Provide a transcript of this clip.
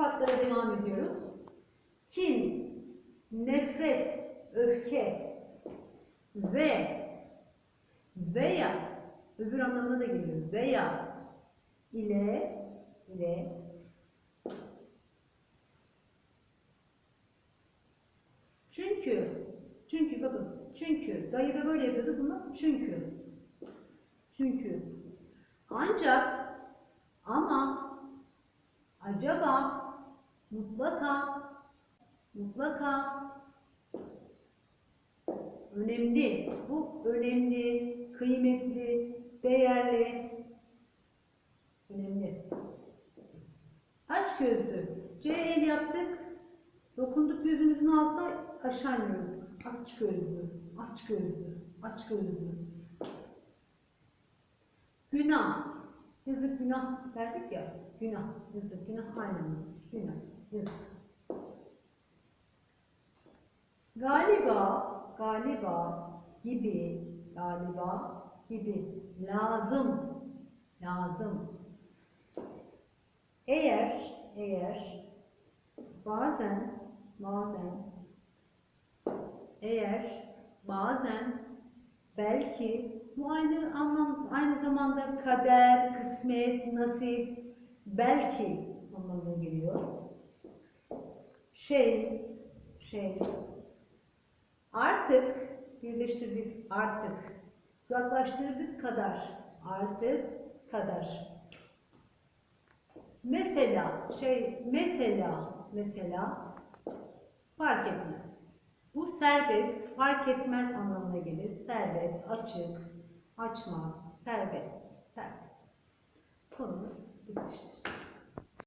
sıfatlara devam ediyoruz. Kin, nefret, öfke ve veya öbür anlamına da geliyor. Veya ile ile çünkü çünkü bakın çünkü dayı da böyle yapıyordu bunu çünkü çünkü ancak ama acaba mutlaka mutlaka. Önemli bu önemli kıymetli değerli. Önemli. Aç gözlü. C el yaptık. Dokunduk gözümüzün altına aşağı iniyoruz. Aç gözlü aç gözlü aç gözlü. Günah. Yazık günah derdik ya. Günah yazık günah. Aynı günah Galiba, galiba gibi, galiba gibi lazım, lazım. Eğer, eğer bazen, bazen eğer bazen belki bu aynı anlam aynı zamanda kader, kısmet, nasip belki anlamına geliyor. Şey, şey Artık birleştirdik artık. Uzaklaştırdık kadar. Artık kadar. Mesela şey mesela mesela fark etmez. Bu serbest fark etmez anlamına gelir. Serbest, açık, açma, serbest, serbest. Konumuz bitmiştir.